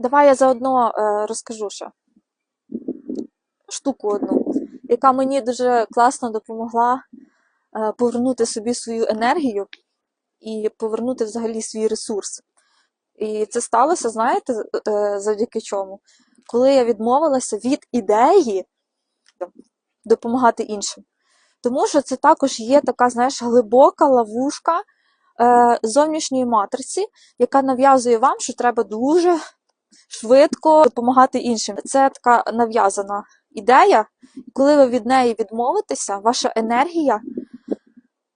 Давай я заодно е, розкажу ще штуку одну, яка мені дуже класно допомогла е, повернути собі свою енергію і повернути взагалі свій ресурс. І це сталося, знаєте, е, завдяки чому? Коли я відмовилася від ідеї допомагати іншим. Тому що це також є така, знаєш, глибока ловушка зовнішньої матриці, яка нав'язує вам, що треба дуже швидко допомагати іншим. Це така нав'язана ідея. Коли ви від неї відмовитеся, ваша енергія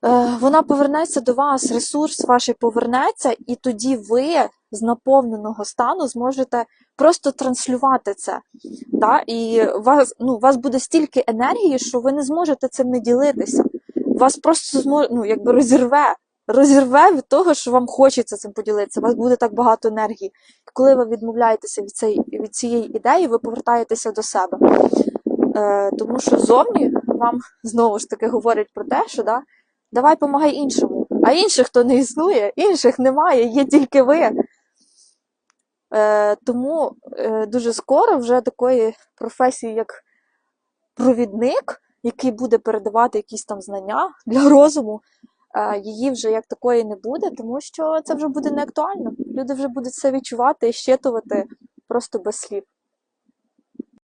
е, вона повернеться до вас, ресурс ваш повернеться, і тоді ви з наповненого стану зможете просто транслювати це. Да? І у вас, ну, вас буде стільки енергії, що ви не зможете цим не ділитися. Вас просто ну, якби розірве. Розірве від того, що вам хочеться цим поділитися. У вас буде так багато енергії. Коли ви відмовляєтеся від, цієї, від цієї ідеї, ви повертаєтеся до себе. Е, тому що зовні вам знову ж таки говорять про те, що да, давай помагай іншому. А інших то не існує, інших немає, є тільки ви. Е, тому е, дуже скоро вже такої професії, як провідник, який буде передавати якісь там знання для розуму, її вже як такої не буде, тому що це вже буде не актуально. Люди вже будуть це відчувати і щитувати просто без слів.